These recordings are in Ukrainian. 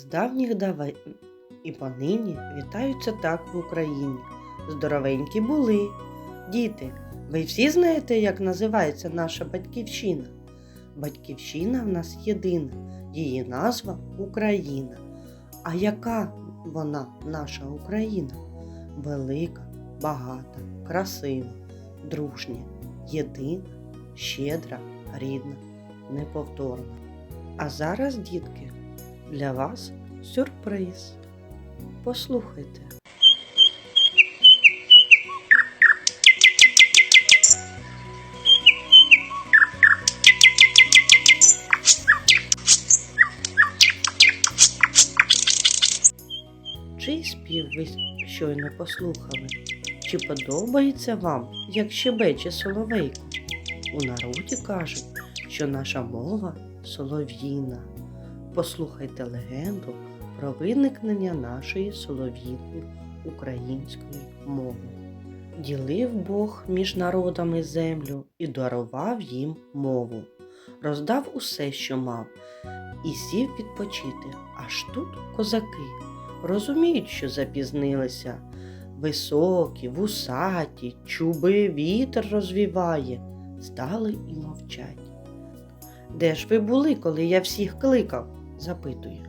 З давніх давай і понині вітаються так в Україні. Здоровенькі були. Діти, ви всі знаєте, як називається наша батьківщина? Батьківщина в нас єдина, її назва Україна. А яка вона, наша Україна? Велика, багата, красива, дружня, єдина, щедра, рідна, неповторна. А зараз, дітки, для вас сюрприз. Послухайте. Чий спів ви щойно послухали? Чи подобається вам, як щебече соловейко? У народі кажуть, що наша мова солов'їна. Послухайте легенду про виникнення нашої солов'їної української мови. Ділив Бог між народами землю і дарував їм мову, роздав усе, що мав, і сів відпочити. Аж тут козаки розуміють, що запізнилися. Високі, вусаті, чуби вітер розвіває, стали і мовчать. Де ж ви були, коли я всіх кликав? Запитує.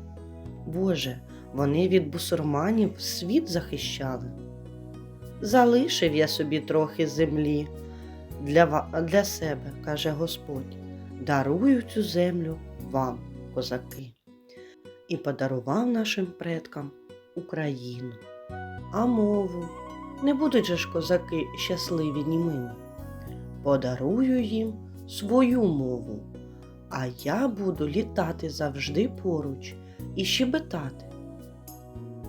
Боже, вони від бусурманів світ захищали. Залишив я собі трохи землі для, для себе, каже Господь. Дарую цю землю вам, козаки. І подарував нашим предкам Україну, а мову. Не будуть же ж козаки щасливі німими. Подарую їм свою мову, а я буду літати завжди поруч і щебетати.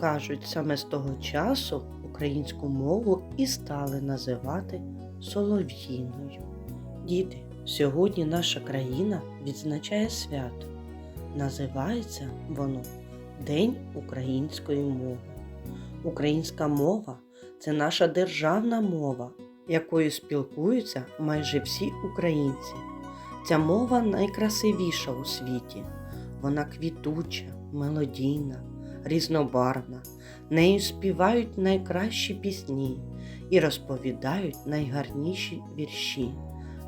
Кажуть, саме з того часу українську мову і стали називати солов'їною. Діти, сьогодні наша країна відзначає свято. Називається воно День української мови. Українська мова це наша державна мова, якою спілкуються майже всі українці. Ця мова найкрасивіша у світі. Вона квітуча, мелодійна, різнобарвна. Нею співають найкращі пісні і розповідають найгарніші вірші.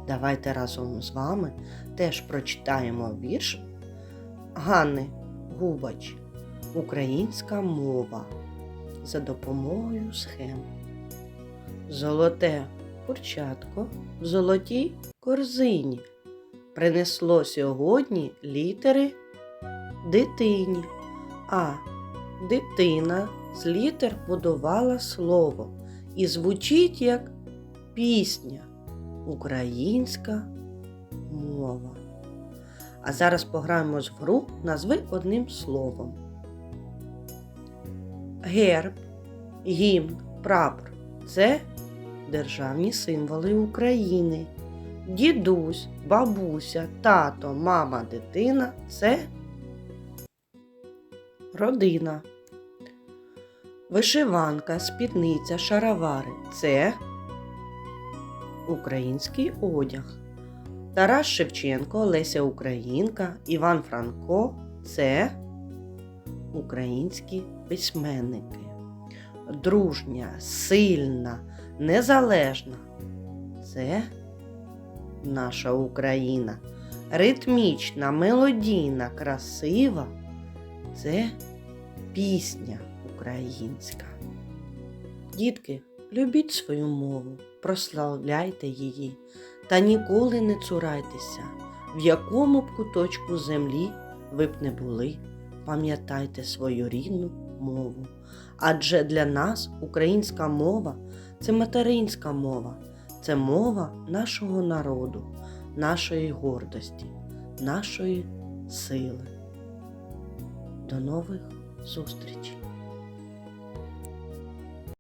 Давайте разом з вами теж прочитаємо вірш Ганни Губач Українська мова за допомогою схем. Золоте курчатко в золотій корзині принесло сьогодні літери дитині, а дитина з літер будувала слово і звучить як пісня Українська мова. А зараз пограємо з гру назви одним словом. Герб, гімн, прапор це державні символи України. Дідусь, бабуся, тато, мама, дитина це родина. Вишиванка, спідниця, шаровари це український одяг. Тарас Шевченко, Леся Українка, Іван Франко це українські письменники. Дружня, сильна, незалежна це наша Україна. Ритмічна, мелодійна, красива це пісня українська. Дітки, любіть свою мову, прославляйте її та ніколи не цурайтеся, в якому б куточку землі ви б не були, пам'ятайте свою рідну мову. Адже для нас українська мова це материнська мова, це мова нашого народу, нашої гордості, нашої сили. До нових зустрічей!